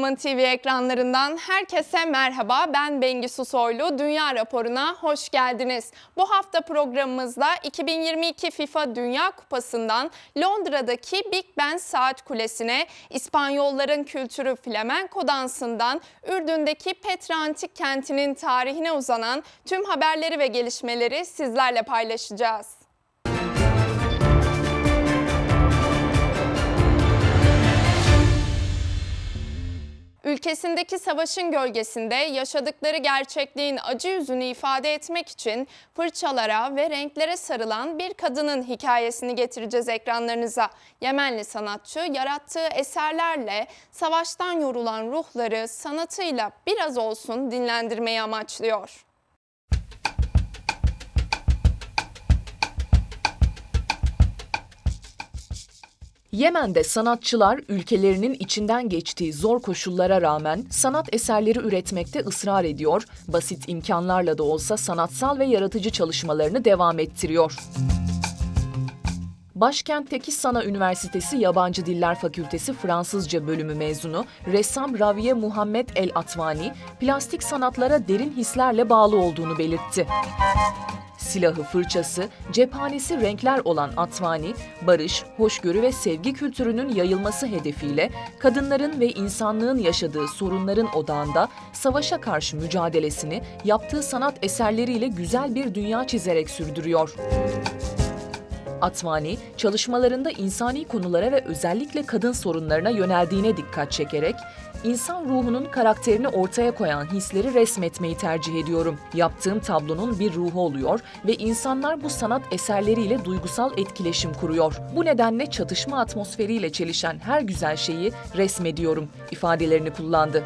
Woman TV ekranlarından herkese merhaba. Ben Bengisu Soylu. Dünya raporuna hoş geldiniz. Bu hafta programımızda 2022 FIFA Dünya Kupası'ndan Londra'daki Big Ben Saat Kulesi'ne, İspanyolların kültürü flamenko dansından Ürdün'deki Petra Antik Kenti'nin tarihine uzanan tüm haberleri ve gelişmeleri sizlerle paylaşacağız. Ülkesindeki savaşın gölgesinde yaşadıkları gerçekliğin acı yüzünü ifade etmek için fırçalara ve renklere sarılan bir kadının hikayesini getireceğiz ekranlarınıza. Yemenli sanatçı yarattığı eserlerle savaştan yorulan ruhları sanatıyla biraz olsun dinlendirmeyi amaçlıyor. Yemen'de sanatçılar ülkelerinin içinden geçtiği zor koşullara rağmen sanat eserleri üretmekte ısrar ediyor, basit imkanlarla da olsa sanatsal ve yaratıcı çalışmalarını devam ettiriyor. Başkentteki Sana Üniversitesi Yabancı Diller Fakültesi Fransızca bölümü mezunu ressam Raviye Muhammed El Atvani, plastik sanatlara derin hislerle bağlı olduğunu belirtti. Silahı, fırçası, cephanesi renkler olan Atvani, barış, hoşgörü ve sevgi kültürünün yayılması hedefiyle kadınların ve insanlığın yaşadığı sorunların odağında savaşa karşı mücadelesini yaptığı sanat eserleriyle güzel bir dünya çizerek sürdürüyor. Atvani, çalışmalarında insani konulara ve özellikle kadın sorunlarına yöneldiğine dikkat çekerek, insan ruhunun karakterini ortaya koyan hisleri resmetmeyi tercih ediyorum. Yaptığım tablonun bir ruhu oluyor ve insanlar bu sanat eserleriyle duygusal etkileşim kuruyor. Bu nedenle çatışma atmosferiyle çelişen her güzel şeyi resmediyorum ifadelerini kullandı.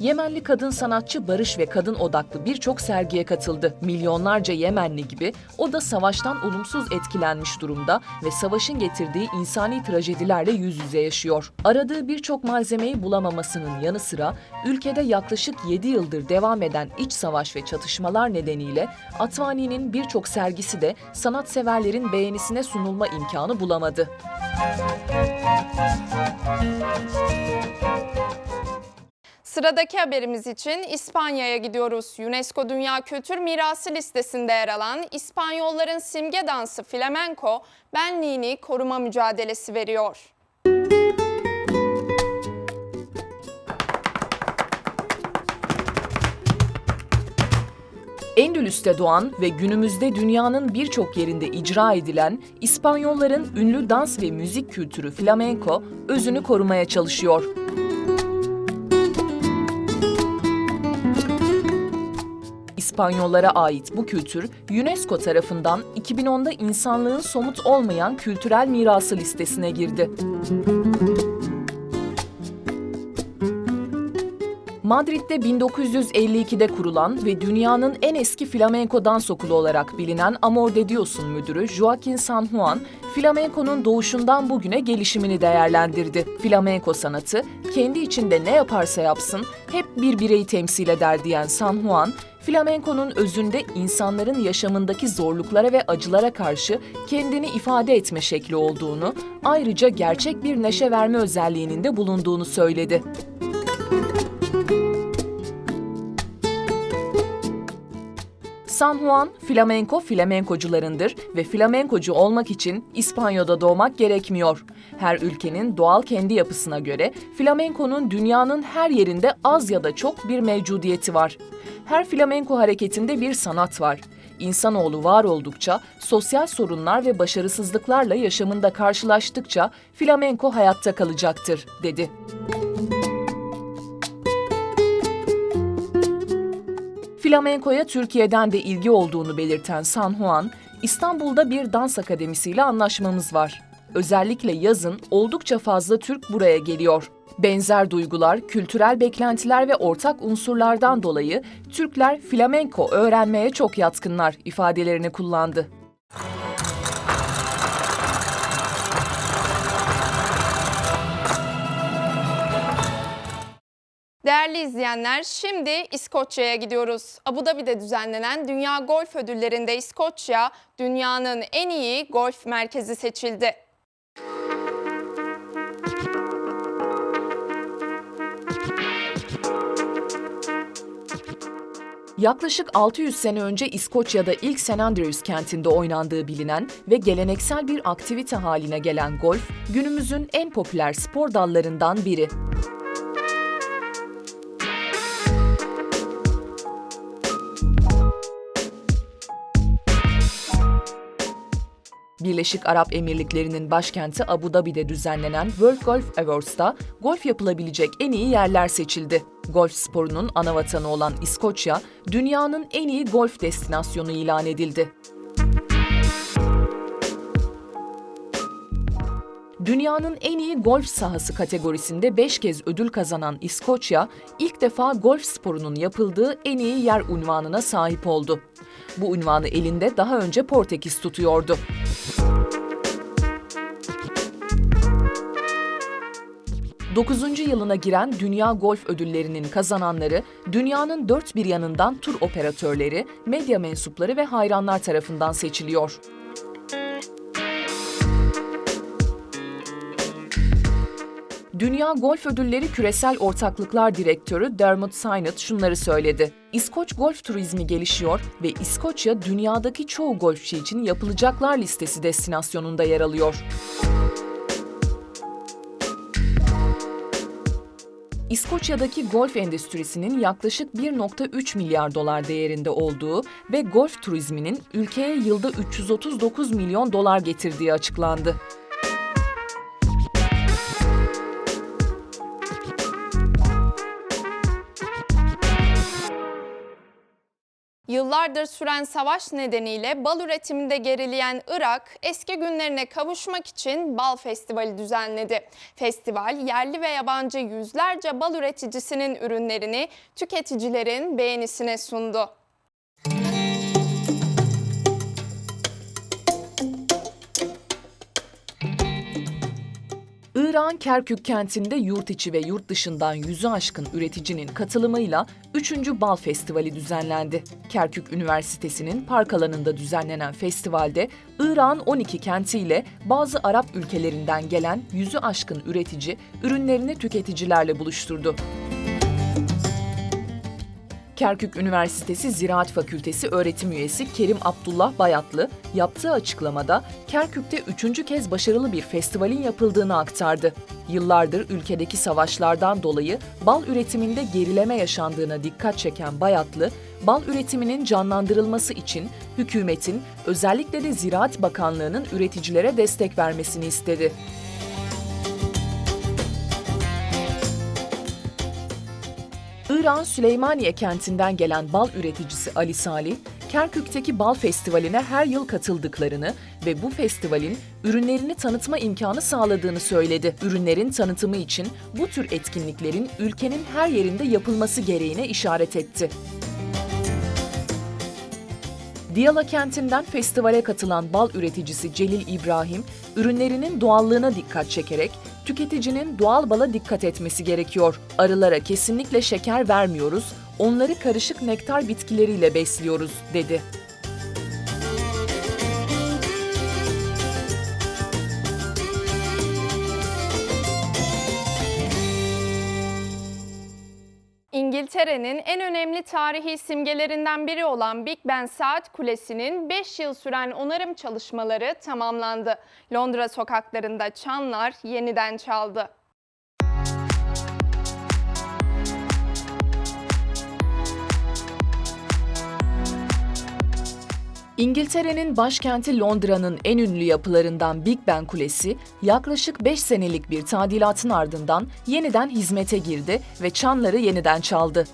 Yemenli kadın sanatçı barış ve kadın odaklı birçok sergiye katıldı. Milyonlarca Yemenli gibi o da savaştan olumsuz etkilenmiş durumda ve savaşın getirdiği insani trajedilerle yüz yüze yaşıyor. Aradığı birçok malzemeyi bulamamasının yanı sıra ülkede yaklaşık 7 yıldır devam eden iç savaş ve çatışmalar nedeniyle Atvani'nin birçok sergisi de sanatseverlerin beğenisine sunulma imkanı bulamadı. Sıradaki haberimiz için İspanya'ya gidiyoruz. UNESCO Dünya Kültür Mirası listesinde yer alan İspanyolların simge dansı flamenco benliğini koruma mücadelesi veriyor. Endülüs'te doğan ve günümüzde dünyanın birçok yerinde icra edilen İspanyolların ünlü dans ve müzik kültürü flamenco özünü korumaya çalışıyor. İspanyollara ait bu kültür UNESCO tarafından 2010'da insanlığın somut olmayan kültürel mirası listesine girdi. Madrid'de 1952'de kurulan ve dünyanın en eski flamenco dans okulu olarak bilinen Amor de Dios'un müdürü Joaquin San Juan, flamenco'nun doğuşundan bugüne gelişimini değerlendirdi. Flamenco sanatı, kendi içinde ne yaparsa yapsın hep bir bireyi temsil eder diyen San Juan, flamenco'nun özünde insanların yaşamındaki zorluklara ve acılara karşı kendini ifade etme şekli olduğunu, ayrıca gerçek bir neşe verme özelliğinin de bulunduğunu söyledi. San Juan, flamenco flamenkocularındır ve flamenkocu olmak için İspanya'da doğmak gerekmiyor. Her ülkenin doğal kendi yapısına göre flamenkonun dünyanın her yerinde az ya da çok bir mevcudiyeti var. Her flamenko hareketinde bir sanat var. İnsanoğlu var oldukça, sosyal sorunlar ve başarısızlıklarla yaşamında karşılaştıkça flamenko hayatta kalacaktır, dedi. Flamenko'ya Türkiye'den de ilgi olduğunu belirten San Juan, İstanbul'da bir dans akademisiyle anlaşmamız var. Özellikle yazın oldukça fazla Türk buraya geliyor. Benzer duygular, kültürel beklentiler ve ortak unsurlardan dolayı Türkler flamenko öğrenmeye çok yatkınlar ifadelerini kullandı. Değerli izleyenler, şimdi İskoçya'ya gidiyoruz. Abu Dhabi'de düzenlenen Dünya Golf Ödülleri'nde İskoçya, dünyanın en iyi golf merkezi seçildi. Yaklaşık 600 sene önce İskoçya'da ilk St Andrews kentinde oynandığı bilinen ve geleneksel bir aktivite haline gelen golf, günümüzün en popüler spor dallarından biri. Birleşik Arap Emirlikleri'nin başkenti Abu Dhabi'de düzenlenen World Golf Awards'ta golf yapılabilecek en iyi yerler seçildi. Golf sporunun ana vatanı olan İskoçya, dünyanın en iyi golf destinasyonu ilan edildi. Dünyanın en iyi golf sahası kategorisinde 5 kez ödül kazanan İskoçya, ilk defa golf sporunun yapıldığı en iyi yer unvanına sahip oldu. Bu unvanı elinde daha önce Portekiz tutuyordu. Dokuzuncu yılına giren Dünya Golf Ödülleri'nin kazananları, dünyanın dört bir yanından tur operatörleri, medya mensupları ve hayranlar tarafından seçiliyor. Dünya Golf Ödülleri Küresel Ortaklıklar Direktörü Dermot Synott şunları söyledi. İskoç golf turizmi gelişiyor ve İskoçya dünyadaki çoğu golfçi için yapılacaklar listesi destinasyonunda yer alıyor. İskoçya'daki golf endüstrisinin yaklaşık 1.3 milyar dolar değerinde olduğu ve golf turizminin ülkeye yılda 339 milyon dolar getirdiği açıklandı. Yıllardır süren savaş nedeniyle bal üretiminde gerileyen Irak, eski günlerine kavuşmak için bal festivali düzenledi. Festival, yerli ve yabancı yüzlerce bal üreticisinin ürünlerini tüketicilerin beğenisine sundu. İran Kerkük kentinde yurt içi ve yurt dışından yüzü aşkın üreticinin katılımıyla 3. Bal Festivali düzenlendi. Kerkük Üniversitesi'nin park alanında düzenlenen festivalde İran 12 kentiyle bazı Arap ülkelerinden gelen yüzü aşkın üretici ürünlerini tüketicilerle buluşturdu. Kerkük Üniversitesi Ziraat Fakültesi öğretim üyesi Kerim Abdullah Bayatlı yaptığı açıklamada Kerkük'te üçüncü kez başarılı bir festivalin yapıldığını aktardı. Yıllardır ülkedeki savaşlardan dolayı bal üretiminde gerileme yaşandığına dikkat çeken Bayatlı, bal üretiminin canlandırılması için hükümetin özellikle de Ziraat Bakanlığı'nın üreticilere destek vermesini istedi. İran Süleymaniye kentinden gelen bal üreticisi Ali Salih, Kerkük'teki bal festivaline her yıl katıldıklarını ve bu festivalin ürünlerini tanıtma imkanı sağladığını söyledi. Ürünlerin tanıtımı için bu tür etkinliklerin ülkenin her yerinde yapılması gereğine işaret etti. Diyala kentinden festivale katılan bal üreticisi Celil İbrahim, ürünlerinin doğallığına dikkat çekerek tüketicinin doğal bala dikkat etmesi gerekiyor. Arılara kesinlikle şeker vermiyoruz, onları karışık nektar bitkileriyle besliyoruz, dedi. İngiltere'nin en önemli tarihi simgelerinden biri olan Big Ben Saat Kulesi'nin 5 yıl süren onarım çalışmaları tamamlandı. Londra sokaklarında çanlar yeniden çaldı. İngiltere'nin başkenti Londra'nın en ünlü yapılarından Big Ben Kulesi, yaklaşık 5 senelik bir tadilatın ardından yeniden hizmete girdi ve çanları yeniden çaldı.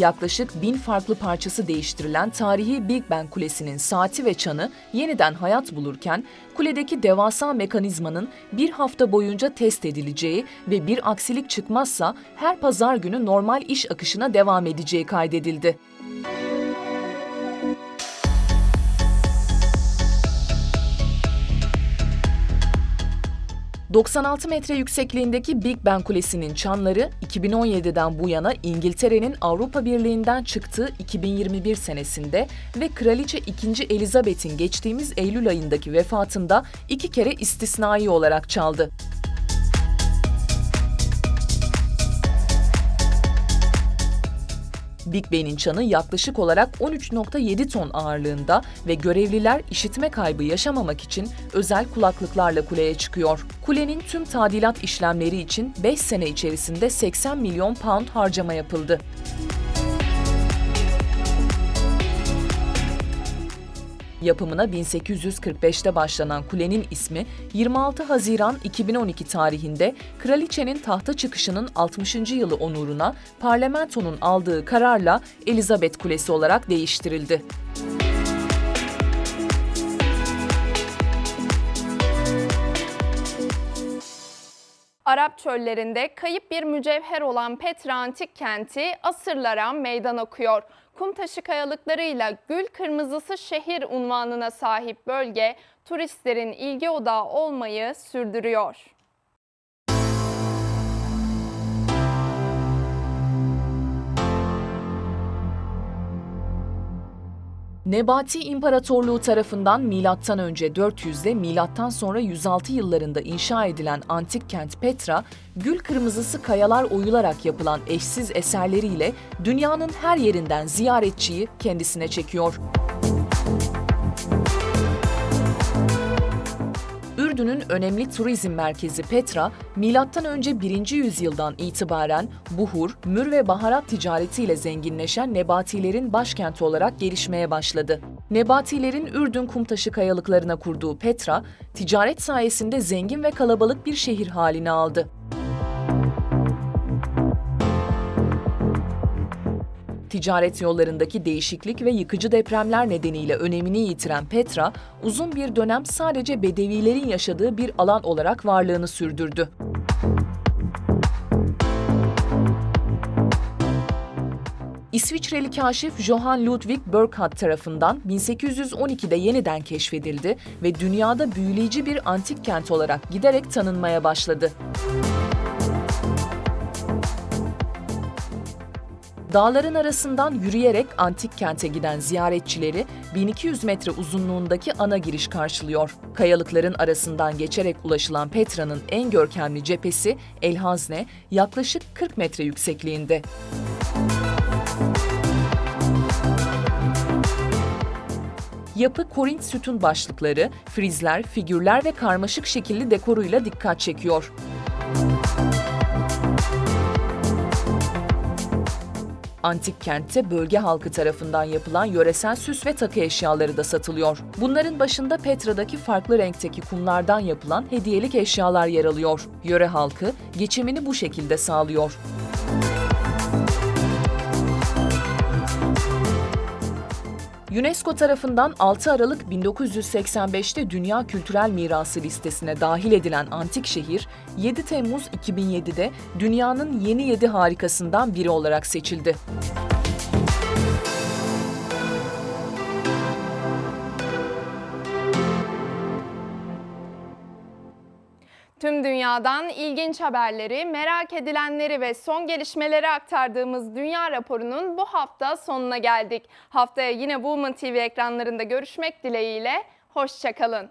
Yaklaşık bin farklı parçası değiştirilen tarihi Big Ben Kulesi'nin saati ve çanı yeniden hayat bulurken, kuledeki devasa mekanizmanın bir hafta boyunca test edileceği ve bir aksilik çıkmazsa her pazar günü normal iş akışına devam edeceği kaydedildi. 96 metre yüksekliğindeki Big Ben Kulesi'nin çanları 2017'den bu yana İngiltere'nin Avrupa Birliği'nden çıktığı 2021 senesinde ve Kraliçe 2. Elizabeth'in geçtiğimiz Eylül ayındaki vefatında iki kere istisnai olarak çaldı. Big Ben'in çanı yaklaşık olarak 13.7 ton ağırlığında ve görevliler işitme kaybı yaşamamak için özel kulaklıklarla kuleye çıkıyor. Kulenin tüm tadilat işlemleri için 5 sene içerisinde 80 milyon pound harcama yapıldı. Yapımına 1845'te başlanan kulenin ismi 26 Haziran 2012 tarihinde kraliçenin tahta çıkışının 60. yılı onuruna parlamentonun aldığı kararla Elizabeth Kulesi olarak değiştirildi. Arap çöllerinde kayıp bir mücevher olan Petra Antik Kenti asırlara meydan okuyor. Kumtaşı kayalıklarıyla gül kırmızısı şehir unvanına sahip bölge turistlerin ilgi odağı olmayı sürdürüyor. Nebati İmparatorluğu tarafından milattan önce 400 ile milattan sonra 106 yıllarında inşa edilen antik kent Petra, gül kırmızısı kayalar oyularak yapılan eşsiz eserleriyle dünyanın her yerinden ziyaretçiyi kendisine çekiyor. Ürdün'ün önemli turizm merkezi Petra, önce 1. yüzyıldan itibaren buhur, mür ve baharat ticaretiyle zenginleşen Nebatilerin başkenti olarak gelişmeye başladı. Nebatilerin Ürdün kumtaşı kayalıklarına kurduğu Petra, ticaret sayesinde zengin ve kalabalık bir şehir haline aldı. Ticaret yollarındaki değişiklik ve yıkıcı depremler nedeniyle önemini yitiren Petra, uzun bir dönem sadece Bedevilerin yaşadığı bir alan olarak varlığını sürdürdü. İsviçreli kaşif Johann Ludwig Burckhardt tarafından 1812'de yeniden keşfedildi ve dünyada büyüleyici bir antik kent olarak giderek tanınmaya başladı. Dağların arasından yürüyerek antik kente giden ziyaretçileri 1200 metre uzunluğundaki ana giriş karşılıyor. Kayalıkların arasından geçerek ulaşılan Petra'nın en görkemli cephesi El Hazne yaklaşık 40 metre yüksekliğinde. Yapı Korint sütun başlıkları, frizler, figürler ve karmaşık şekilli dekoruyla dikkat çekiyor. Antik kentte bölge halkı tarafından yapılan yöresel süs ve takı eşyaları da satılıyor. Bunların başında Petra'daki farklı renkteki kumlardan yapılan hediyelik eşyalar yer alıyor. Yöre halkı geçimini bu şekilde sağlıyor. UNESCO tarafından 6 Aralık 1985'te Dünya Kültürel Mirası listesine dahil edilen antik şehir, 7 Temmuz 2007'de dünyanın yeni 7 harikasından biri olarak seçildi. Tüm dünyadan ilginç haberleri, merak edilenleri ve son gelişmeleri aktardığımız Dünya raporunun bu hafta sonuna geldik. Haftaya yine Woman TV ekranlarında görüşmek dileğiyle, hoşçakalın.